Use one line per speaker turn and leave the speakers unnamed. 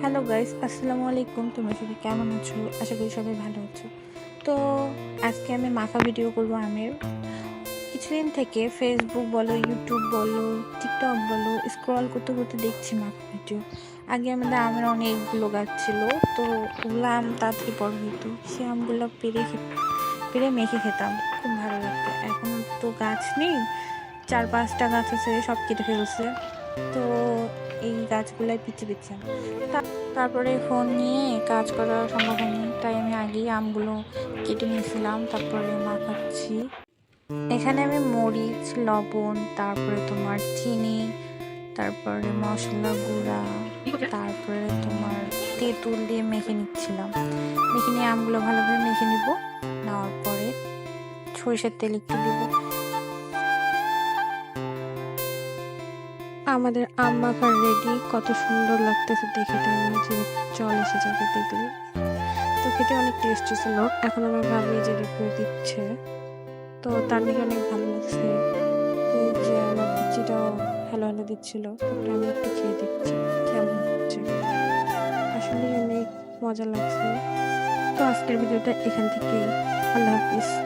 Hello guys, আসসালামু আলাইকুম। তোমরা সবাই কেমন আছো? আশা করি সবাই ভালো আছো। তো আজকে আমি মাখা ভিডিও করব আমের। কিছুদিন থেকে ফেসবুক বলো ইউটিউব বলো টিকটক বলো স্ক্রল করতে করতে দেখছি মাখা ভিডিও আগে আমাদের আমের অনেকগুলো গাছ ছিল, তো ওগুলো আম তাড়াতাড়ি বড় হতো সে আমগুলো পেরে পেরে মেখে খেতাম। খুব ভালো লাগতো। এখন তো গাছ নেই, চার পাঁচটা গাছ আছে, সব কেটে ফেলছে। তো এই গাছগুলাই পিছিয়ে দিচ্ছেন তারপরে ফোন নিয়ে কাজ করা সম্ভব হয়নি তাই আমি আগেই আমগুলো কেটে নিয়েছিলাম, তারপরে মাখাচ্ছি। এখানে আমি মরিচ, লবণ, তারপরে তোমার চিনি, তারপরে মশলা গুঁড়া, তারপরে তোমার তেঁতুল দিয়ে মেখে নিচ্ছিলাম। মেখে নিয়ে আমগুলো ভালোভাবে মেখে নিব, নেওয়ার পরে সরিষার তেল একটু দেবো। আমাদের আম মাখার রেডি। কত সুন্দর লাগতেছে দেখে তাই যে জল এসে যাবে দেখলে। তো খেতে অনেক টেস্টি ছিল এখন আমার ভাবি যে রিভিউ দিচ্ছে। তো তার দিকে অনেক ভালো লাগছে। যে আমার পিচিটাও হ্যালো হ্যালো দিচ্ছিল। তারপরে আমি একটু খেয়ে দিচ্ছি কেমন হচ্ছে। আসলে অনেক মজা লাগছে। তো আজকের ভিডিওটা এখান থেকেই। আল্লাহ হাফিজ।